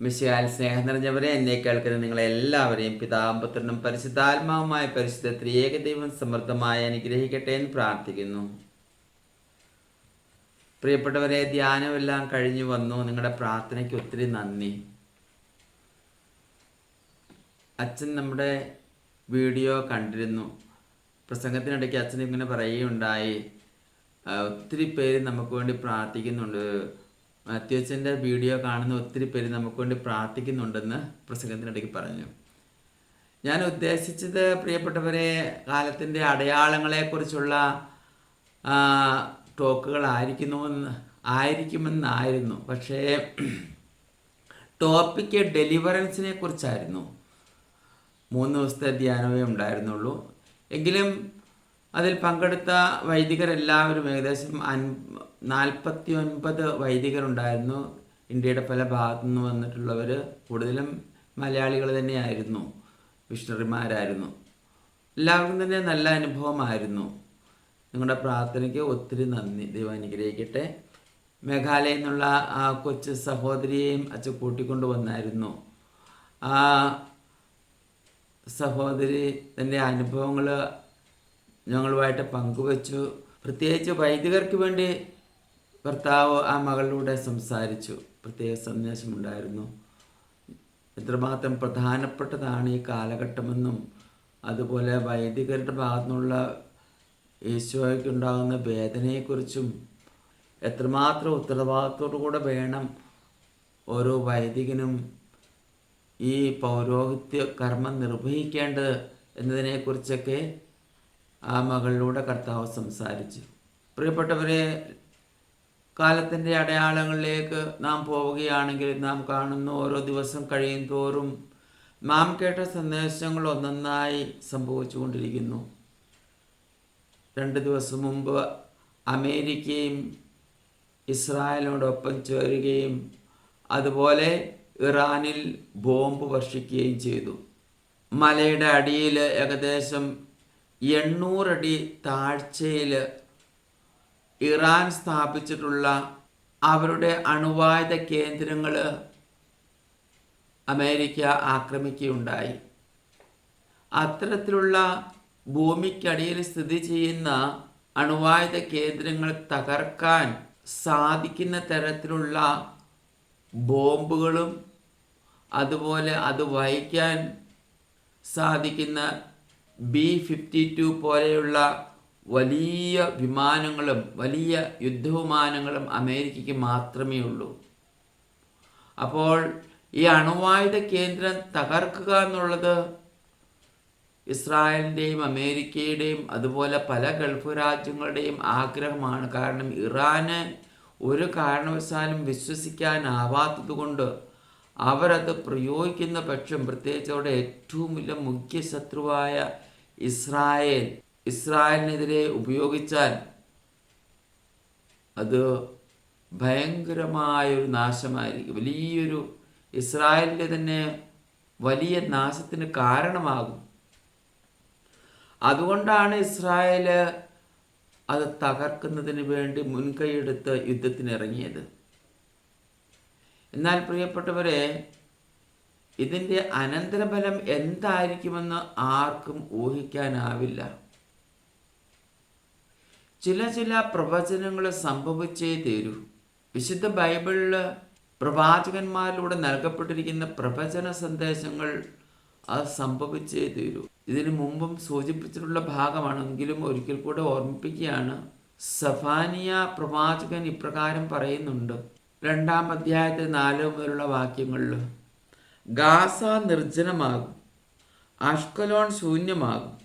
മിശയാൽ സ്നേഹം നിറഞ്ഞവരെ എന്നെ കേൾക്കുന്ന നിങ്ങളെല്ലാവരെയും പിതാമ്പുത്രനും പരിശുദ്ധാത്മാവുമായ പരിശുദ്ധ ത്രിയേക ദൈവം സമൃദ്ധമായി അനുഗ്രഹിക്കട്ടെ എന്ന് പ്രാർത്ഥിക്കുന്നു. പ്രിയപ്പെട്ടവരെ ധ്യാനമെല്ലാം കഴിഞ്ഞു വന്നു. നിങ്ങളുടെ പ്രാർത്ഥനയ്ക്ക് ഒത്തിരി നന്ദി. അച്ഛൻ നമ്മുടെ വീഡിയോ കണ്ടിരുന്നു. പ്രസംഗത്തിനിടയ്ക്ക് അച്ഛൻ ഇങ്ങനെ പറയുകയുണ്ടായി. ഒത്തിരി പേര് നമുക്ക് വേണ്ടി പ്രാർത്ഥിക്കുന്നുണ്ട്. മാത്യുവച്ചന്റെ വീഡിയോ കാണുന്ന ഒത്തിരി പേര് നമുക്ക് വേണ്ടി പ്രാർത്ഥിക്കുന്നുണ്ടെന്ന് പ്രസംഗത്തിനിടയ്ക്ക് പറഞ്ഞു. ഞാൻ ഉദ്ദേശിച്ചത് പ്രിയപ്പെട്ടവരെ കാലത്തിന്റെ അടയാളങ്ങളെക്കുറിച്ചുള്ള ടോക്കുകളായിരിക്കുന്നുവെന്ന് ആയിരിക്കുമെന്നായിരുന്നു. പക്ഷേ ടോപ്പിക്ക് ഡെലിവറൻസിനെ കുറിച്ചായിരുന്നു മൂന്ന് ദിവസത്തെ ധ്യാനമേ ഉണ്ടായിരുന്നുള്ളൂ. എങ്കിലും അതിൽ പങ്കെടുത്ത വൈദികരെല്ലാവരും ഏകദേശം അൻ നാൽപ്പത്തി ഒൻപത് വൈദികരുണ്ടായിരുന്നു. ഇന്ത്യയുടെ പല ഭാഗത്തു നിന്ന് വന്നിട്ടുള്ളവർ കൂടുതലും മലയാളികൾ തന്നെയായിരുന്നു. മിഷണറിമാരായിരുന്നു എല്ലാവർക്കും തന്നെ നല്ല അനുഭവമായിരുന്നു. നിങ്ങളുടെ പ്രാർത്ഥനയ്ക്ക് ഒത്തിരി നന്ദി. ദൈവം അനുഗ്രഹിക്കട്ടെ. മേഘാലയയിൽ നിന്നുള്ള ആ കൊച്ചു സഹോദരിയെയും അച്ഛൻ കൂട്ടിക്കൊണ്ട് വന്നായിരുന്നു. ആ സഹോദരി തന്റെ അനുഭവങ്ങൾ ഞങ്ങളുമായിട്ട് പങ്കുവച്ചു. പ്രത്യേകിച്ച് വൈദികർക്ക് വേണ്ടി ഭർത്താവ് ആ മകളിലൂടെ സംസാരിച്ചു. പ്രത്യേക സന്ദേശമുണ്ടായിരുന്നു. എത്രമാത്രം പ്രധാനപ്പെട്ടതാണ് ഈ കാലഘട്ടമെന്നും അതുപോലെ വൈദികരുടെ ഭാഗത്തു നിന്നുള്ള ഈശോയ്ക്കുണ്ടാകുന്ന വേദനയെക്കുറിച്ചും എത്രമാത്രം ഉത്തരവാദിത്തോടു കൂടെ വേണം ഓരോ വൈദികനും ഈ പൗരോഹിത്യ കർമ്മം നിർവഹിക്കേണ്ടത് എന്നതിനെക്കുറിച്ചൊക്കെ ആ മകളിലൂടെ കർത്താവ് സംസാരിച്ചു. പ്രിയപ്പെട്ടവരെ കാലത്തിന്റെ അടയാളങ്ങളിലേക്ക് നാം പോവുകയാണെങ്കിൽ നാം കാണുന്ന ഓരോ ദിവസം കഴിയും തോറും നാം കേട്ട സന്ദേശങ്ങൾ ഒന്നൊന്നായി സംഭവിച്ചുകൊണ്ടിരിക്കുന്നു. രണ്ട് ദിവസം മുമ്പ് അമേരിക്കയും ഇസ്രായേലിനോടൊപ്പം ചേരുകയും അതുപോലെ ഇറാനിൽ ബോംബ് വർഷിക്കുകയും ചെയ്തു. മലയുടെ അടിയിൽ ഏകദേശം എണ്ണൂറടി താഴ്ചയിൽ ഇറാൻ സ്ഥാപിച്ചിട്ടുള്ള അവരുടെ അണുവായുധ കേന്ദ്രങ്ങൾ അമേരിക്ക ആക്രമിക്കുകയുണ്ടായി. അത്തരത്തിലുള്ള ഭൂമിക്കടിയിൽ സ്ഥിതി ചെയ്യുന്ന അണുവായുധ കേന്ദ്രങ്ങൾ തകർക്കാൻ സാധിക്കുന്ന തരത്തിലുള്ള ബോംബുകളും അതുപോലെ അത് വഹിക്കാൻ സാധിക്കുന്ന ബി ഫിഫ്റ്റി ടു പോലെയുള്ള വലിയ വിമാനങ്ങളും വലിയ യുദ്ധവിമാനങ്ങളും അമേരിക്കയ്ക്ക് മാത്രമേ ഉള്ളൂ. അപ്പോൾ ഈ അണുവായുധ കേന്ദ്രം തകർക്കുക എന്നുള്ളത് ഇസ്രായേലിന്റെയും അമേരിക്കയുടെയും അതുപോലെ പല ഗൾഫ് രാജ്യങ്ങളുടെയും ആഗ്രഹമാണ്. കാരണം ഇറാന് ഒരു കാരണവശാലും വിശ്വസിക്കാനാവാത്തത് കൊണ്ട് അവരത് പ്രയോഗിക്കുന്ന പക്ഷം പ്രത്യേകിച്ച് അവിടെ ഏറ്റവും വലിയ മുഖ്യ ശത്രുവായ ഇസ്രായേൽ ഇസ്രായേലിനെതിരെ ഉപയോഗിച്ചാൽ അത് ഭയങ്കരമായൊരു നാശമായിരിക്കും. വലിയൊരു ഇസ്രായേലിന്റെ തന്നെ വലിയ നാശത്തിന് കാരണമാകും. അതുകൊണ്ടാണ് ഇസ്രായേൽ അത് തകർക്കുന്നതിന് വേണ്ടി മുൻകൈയെടുത്ത് യുദ്ധത്തിന് ഇറങ്ങിയത് എന്നാൽ പ്രിയപ്പെട്ടവരെ ഇതിന്റെ അനന്തരഫലം എന്തായിരിക്കുമെന്ന് ആർക്കും ഊഹിക്കാനാവില്ല. ചില ചില പ്രവചനങ്ങൾ സംഭവിച്ചേ തീരൂ. വിശുദ്ധ ബൈബിളിൽ പ്രവാചകന്മാരിലൂടെ നൽകപ്പെട്ടിരിക്കുന്ന പ്രവചന സന്ദേശങ്ങൾ അത് സംഭവിച്ചേ തീരൂ. ഇതിനു മുമ്പും സൂചിപ്പിച്ചിട്ടുള്ള ഭാഗമാണെങ്കിലും ഒരിക്കൽ കൂടെ ഓർമ്മിപ്പിക്കുകയാണ്. സഫാനിയ പ്രവാചകൻ ഇപ്രകാരം പറയുന്നുണ്ട്. രണ്ടാം അധ്യായത്തിൽ നാല് മുതലുള്ള വാക്യങ്ങളിൽ ഗാസ നിർജനമാകും. അഷ്കലോൺ ശൂന്യമാകും.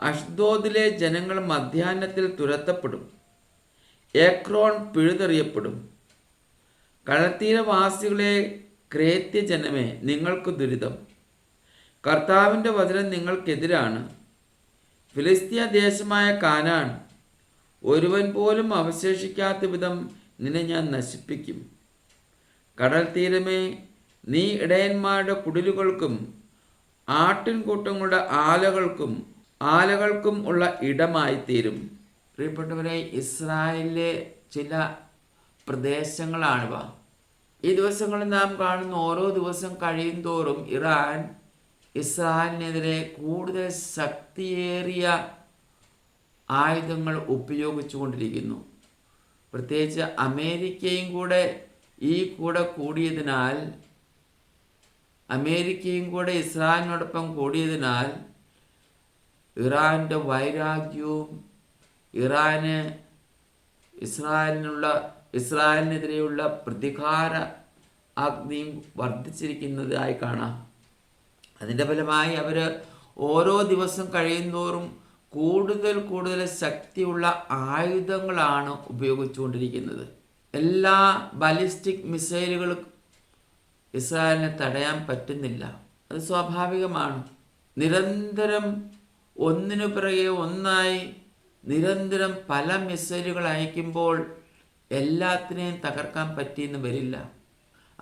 അഷ്ദോദിലെ ജനങ്ങൾ മധ്യാഹ്നത്തിൽ തുരത്തപ്പെടും. ഏക്രോൺ പിഴുതെറിയപ്പെടും. കടൽത്തീരവാസികളെ ക്രേത്യ ജനമേ നിങ്ങൾക്ക് ദുരിതം. കർത്താവിന്റെ വചനം നിങ്ങൾക്കെതിരാണ്. ഫിലിസ്തീയ ദേശമായ കാനാൻ ഒരുവൻ പോലും അവശേഷിക്കാത്ത വിധം നിന്നെ ഞാൻ നശിപ്പിക്കും. കടൽ തീരമേ നീ ഇടയന്മാരുടെ കുടിലുകൾക്കും ആട്ടിൻകൂട്ടങ്ങളുടെ ആലകൾക്കും ആലകൾക്കും ഉള്ള ഇടമായി തീരും പ്രിയപ്പെട്ടവരെ ഇസ്രായേലിലെ ചില പ്രദേശങ്ങളാണിവ. ഈ ദിവസങ്ങളിൽ നാം കാണുന്ന ഓരോ ദിവസം കഴിയും തോറും ഇറാൻ ഇസ്രായേലിനെതിരെ കൂടുതൽ ശക്തിയേറിയ ആയുധങ്ങൾ ഉപയോഗിച്ചുകൊണ്ടിരിക്കുന്നു പ്രത്യേകിച്ച് അമേരിക്കയും കൂടെ ഈ കൂടെ കൂടിയതിനാൽ അമേരിക്കയും കൂടെ ഇസ്രായേലിനോടൊപ്പം കൂടിയതിനാൽ ഇറാന്റെ വൈരാഗ്യവും ഇറാന് ഇസ്രായേലിനുള്ള ഇസ്രായേലിനെതിരെയുള്ള പ്രതികാര അഗ്നിയും വർദ്ധിച്ചിരിക്കുന്നതായി കാണാം. അതിന്റെ ഫലമായി അവർ ഓരോ ദിവസം കഴിയുന്തോറും കൂടുതൽ കൂടുതൽ ശക്തിയുള്ള ആയുധങ്ങളാണ് ഉപയോഗിച്ചുകൊണ്ടിരിക്കുന്നത്. എല്ലാ ബാലിസ്റ്റിക് മിസൈലുകളും ഇസ്രായേലിനെ തടയാൻ പറ്റുന്നില്ല. അത് സ്വാഭാവികമാണ്. നിരന്തരം ഒന്നിനു പിറകെ ഒന്നായി നിരന്തരം പല മിസൈലുകൾ അയക്കുമ്പോൾ എല്ലാത്തിനെയും തകർക്കാൻ പറ്റിയെന്ന് വരില്ല.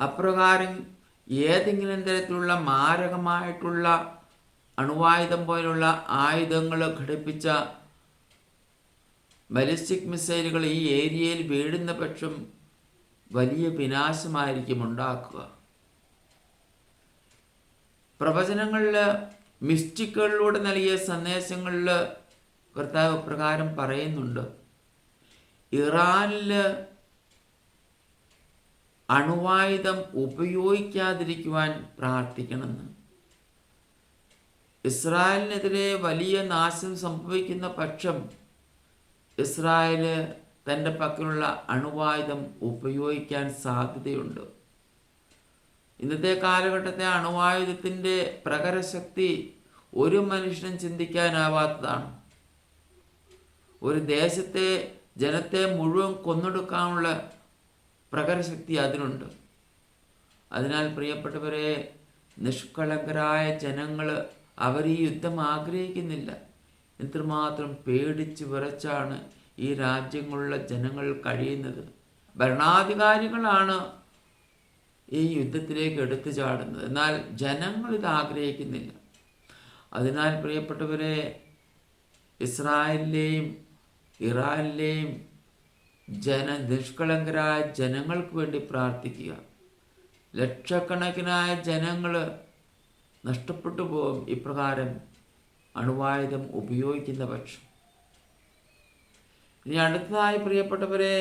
അപ്രകാരം ഏതെങ്കിലും തരത്തിലുള്ള മാരകമായിട്ടുള്ള അണുവായുധം പോലുള്ള ആയുധങ്ങൾ ഘടിപ്പിച്ച ബലിസ്റ്റിക് മിസൈലുകൾ ഈ ഏരിയയിൽ വീഴുന്ന പക്ഷം വലിയ വിനാശമായിരിക്കും ഉണ്ടാക്കുക. പ്രവചനങ്ങളിൽ മിസ്റ്റിക്കുകളിലൂടെ നൽകിയ സന്ദേശങ്ങളിൽ കർത്താവ് പ്രകാരം പറയുന്നുണ്ട്. ഇറാനിൽ അണുവായുധം ഉപയോഗിക്കാതിരിക്കുവാൻ പ്രാർത്ഥിക്കണമെന്ന്. ഇസ്രായേലിനെതിരെ വലിയ നാശം സംഭവിക്കുന്ന പക്ഷം ഇസ്രായേൽ തന്റെ പക്കലുള്ള അണുവായുധം ഉപയോഗിക്കാൻ സാധ്യതയുണ്ട്. ഇന്നത്തെ കാലഘട്ടത്തെ അണുവായുധത്തിന്റെ പ്രകരശക്തി ഒരു മനുഷ്യനും ചിന്തിക്കാനാവാത്തതാണ്. ഒരു ദേശത്തെ ജനത്തെ മുഴുവൻ കൊന്നൊടുക്കാനുള്ള പ്രകരശക്തി അതിനുണ്ട്. അതിനാൽ പ്രിയപ്പെട്ടവരെ നിഷ്കളങ്കരായ ജനങ്ങൾ അവർ ഈ യുദ്ധം ആഗ്രഹിക്കുന്നില്ല. എത്രമാത്രം പേടിച്ച് വിറച്ചാണ് ഈ രാജ്യങ്ങളിലെ ജനങ്ങൾ കഴിയുന്നത്. ഭരണാധികാരികളാണ് ഈ യുദ്ധത്തിലേക്ക് എടുത്തു ചാടുന്നത്. എന്നാൽ ജനങ്ങൾ ഇത് ആഗ്രഹിക്കുന്നില്ല. അതിനാൽ പ്രിയപ്പെട്ടവരെ ഇസ്രായേലിലെയും ഇറാനിലെയും ജന നിഷ്കളങ്കരായ ജനങ്ങൾക്ക് വേണ്ടി പ്രാർത്ഥിക്കുക. ലക്ഷക്കണക്കിനായ ജനങ്ങൾ നഷ്ടപ്പെട്ടു പോകും. ഇപ്രകാരം അണുവായുധം ഉപയോഗിക്കുന്ന പക്ഷം. ഇനി അടുത്തതായി പ്രിയപ്പെട്ടവരെ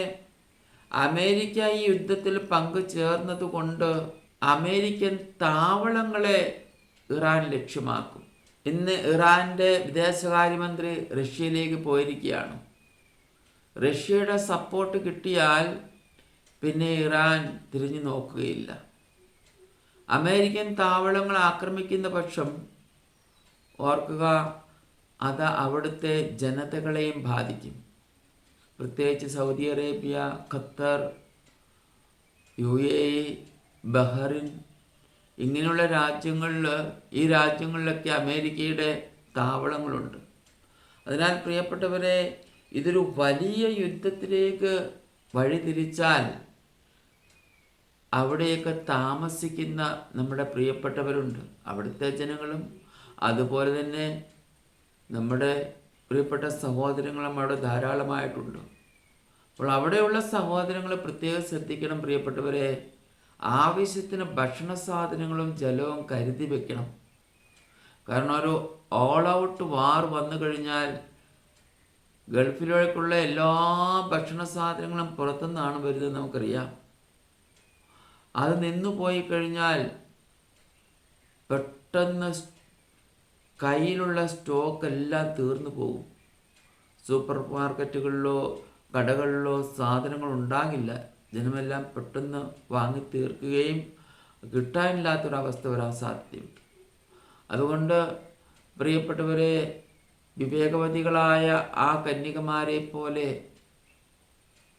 അമേരിക്ക ഈ യുദ്ധത്തിൽ പങ്കു ചേർന്നതുകൊണ്ട് അമേരിക്കൻ താവളങ്ങളെ ഇറാൻ ലക്ഷ്യമാക്കും. ഇന്ന് ഇറാന്റെ വിദേശകാര്യമന്ത്രി റഷ്യയിലേക്ക് പോയിരിക്കുകയാണ്. റഷ്യയുടെ സപ്പോർട്ട് കിട്ടിയാൽ പിന്നെ ഇറാൻ തിരിഞ്ഞു നോക്കുകയില്ല. അമേരിക്കൻ താവളങ്ങൾ ആക്രമിക്കുന്ന പക്ഷം ഓർക്കുക അത് അവിടുത്തെ ജനതകളെയും ബാധിക്കും. പ്രത്യേകിച്ച് Saudi Arabia Qatar U A E Bahrain ഇങ്ങനെയുള്ള രാജ്യങ്ങളിൽ ഈ രാജ്യങ്ങളിലൊക്കെ അമേരിക്കയുടെ താവളങ്ങളുണ്ട്. അതിനാൽ പ്രിയപ്പെട്ടവരെ ഇതൊരു വലിയ യുദ്ധത്തിലേക്ക് വഴിതിരിച്ചാൽ അവിടെയൊക്കെ താമസിക്കുന്ന നമ്മുടെ പ്രിയപ്പെട്ടവരുണ്ട്. അവിടുത്തെ ജനങ്ങളും അതുപോലെ തന്നെ നമ്മുടെ പ്രിയപ്പെട്ട സഹോദരങ്ങളും അവിടെ ധാരാളമായിട്ടുണ്ട്. അപ്പോൾ അവിടെയുള്ള സഹോദരങ്ങൾ പ്രത്യേകം ശ്രദ്ധിക്കണം പ്രിയപ്പെട്ടവരെ. ആവശ്യത്തിന് ഭക്ഷണ സാധനങ്ങളും ജലവും കരുതി വെക്കണം. കാരണം ഒരു ഓൾ ഔട്ട് വാർ വന്നു കഴിഞ്ഞാൽ ഗൾഫിലേക്കുള്ള എല്ലാ ഭക്ഷണ സാധനങ്ങളും പുറത്തുനിന്നാണ് വരുന്നത് നമുക്കറിയാം. അത് നിന്നു പോയി കഴിഞ്ഞാൽ പെട്ടെന്ന് കയ്യിലുള്ള സ്റ്റോക്ക് എല്ലാം തീർന്നു പോകും. സൂപ്പർ മാർക്കറ്റുകളിലോ കടകളിലോ സാധനങ്ങൾ ഉണ്ടാകില്ല. ജനമെല്ലാം പെട്ടെന്ന് വാങ്ങി തീർക്കുകയും കിട്ടാനില്ലാത്തൊരവസ്ഥ വരാൻ സാധ്യതയുണ്ട്. അതുകൊണ്ട് പ്രിയപ്പെട്ടവരെ വിവേകവതികളായ ആ കന്യകമാരെ പോലെ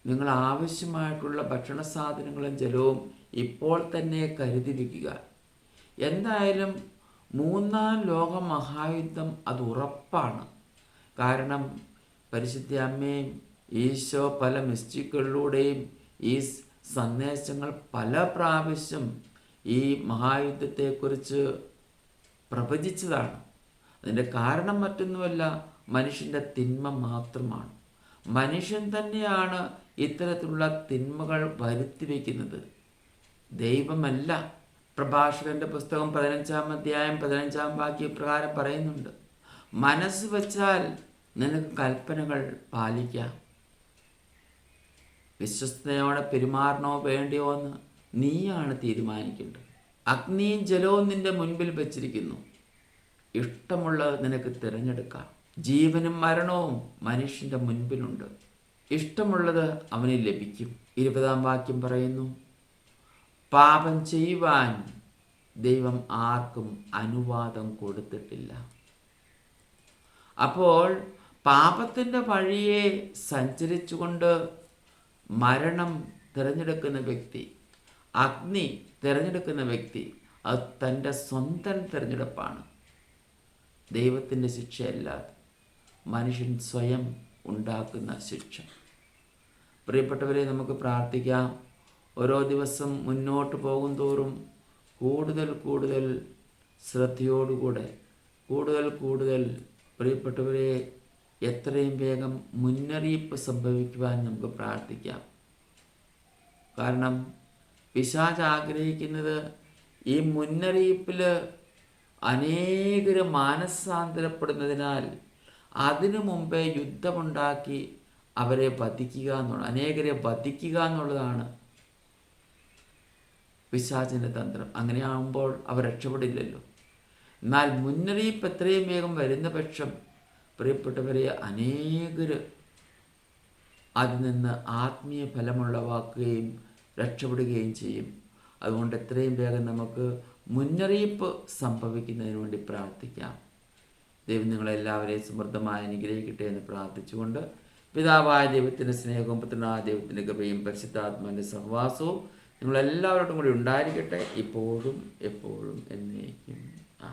നിങ്ങൾ ആവശ്യമായിട്ടുള്ള ഭക്ഷണ സാധനങ്ങളും ജലവും ഇപ്പോൾ തന്നെ കരുതി വയ്ക്കുക എന്തായാലും മൂന്നാം ലോക മഹായുദ്ധം അത് ഉറപ്പാണ്. കാരണം പരിശുദ്ധ അമ്മയും ഈശോ പല മിസ്റ്റിക്കുകളിലൂടെയും ഈ സന്ദേശങ്ങൾ പല പ്രാവശ്യം ഈ മഹായുദ്ധത്തെക്കുറിച്ച് പ്രവചിച്ചതാണ്. അതിന്റെ കാരണം മറ്റൊന്നുമല്ല മനുഷ്യന്റെ തിന്മ മാത്രമാണ്. മനുഷ്യൻ തന്നെയാണ് ഇത്തരത്തിലുള്ള തിന്മകൾ വരുത്തി വയ്ക്കുന്നത് ദൈവമല്ല. പ്രഭാഷകന്റെ പുസ്തകം പതിനഞ്ചാം അധ്യായം പതിനഞ്ചാം വാക്യ പ്രകാരം പറയുന്നുണ്ട്. മനസ്സ് വച്ചാൽ നിനക്ക് കൽപ്പനകൾ പാലിക്കാം. വിശ്വസ്തയോടെ പെരുമാറണോ വേണ്ടയോ എന്ന് നീയാണ് തീരുമാനിക്കേണ്ടത്. അഗ്നിയും ജലവും നിന്റെ മുൻപിൽ വച്ചിരിക്കുന്നു. ഇഷ്ടമുള്ളത് നിനക്ക് തിരഞ്ഞെടുക്കാം. ജീവനും മരണവും മനുഷ്യന്റെ മുൻപിലുണ്ട്. ഇഷ്ടമുള്ളത് അവന് ലഭിക്കും. ഇരുപതാം വാക്യം പറയുന്നു പാപം ചെയ്യുവാൻ ദൈവം ആർക്കും അനുവാദം കൊടുത്തിട്ടില്ല. അപ്പോൾ പാപത്തിന്റെ വഴിയെ സഞ്ചരിച്ചുകൊണ്ട് മരണം തിരഞ്ഞെടുക്കുന്ന വ്യക്തി അഗ്നി തിരഞ്ഞെടുക്കുന്ന വ്യക്തി അത് തന്റെ സ്വന്തം തിരഞ്ഞെടുപ്പാണ്. ദൈവത്തിന്റെ ശിക്ഷയല്ലാതെ മനുഷ്യൻ സ്വയം ഉണ്ടാക്കുന്ന ശിക്ഷ. പ്രിയപ്പെട്ടവരെ നമുക്ക് പ്രാർത്ഥിക്കാം. ഓരോ ദിവസം മുന്നോട്ട് പോകും തോറും കൂടുതൽ കൂടുതൽ ശ്രദ്ധയോടുകൂടെ കൂടുതൽ കൂടുതൽ പ്രിയപ്പെട്ടവരെ എത്രയും വേഗം മുന്നറിയിപ്പ് സംഭവിക്കുവാൻ നമുക്ക് പ്രാർത്ഥിക്കാം. കാരണം പിശാജ് ആഗ്രഹിക്കുന്നത് ഈ മുന്നറിയിപ്പിൽ അനേകർ മാനസാന്തരപ്പെടുന്നതിനാൽ അതിനു മുമ്പേ യുദ്ധമുണ്ടാക്കി അവരെ വധിക്കുക എന്നുള്ള അനേകരെ വധിക്കുക എന്നുള്ളതാണ് പിശാചിന്റെ തന്ത്രം അങ്ങനെയാകുമ്പോൾ അവർ രക്ഷപ്പെടില്ലല്ലോ. എന്നാൽ മുന്നറിയിപ്പ് എത്രയും വേഗം വരുന്ന പക്ഷം പ്രിയപ്പെട്ടവരെ അനേകർ അതിൽ നിന്ന് ആത്മീയ ഫലമുള്ളവാക്കുകയും രക്ഷപ്പെടുകയും ചെയ്യും. അതുകൊണ്ട് എത്രയും വേഗം നമുക്ക് മുന്നറിയിപ്പ് സംഭവിക്കുന്നതിന് വേണ്ടി പ്രാർത്ഥിക്കാം. ദൈവം നിങ്ങളെല്ലാവരെയും സമൃദ്ധമായി അനുഗ്രഹിക്കട്ടെ എന്ന് പ്രാർത്ഥിച്ചുകൊണ്ട് പിതാവായ ദൈവത്തിന്റെ സ്നേഹവും പുത്രനായ ദൈവത്തിന്റെ കൃപയും പരിശുദ്ധാത്മാവിന്റെ സഹവാസവും നിങ്ങളെല്ലാവരോടും കൂടി ഉണ്ടായിരിക്കട്ടെ. ഇപ്പോഴും എപ്പോഴും എന്നേക്കും. ആ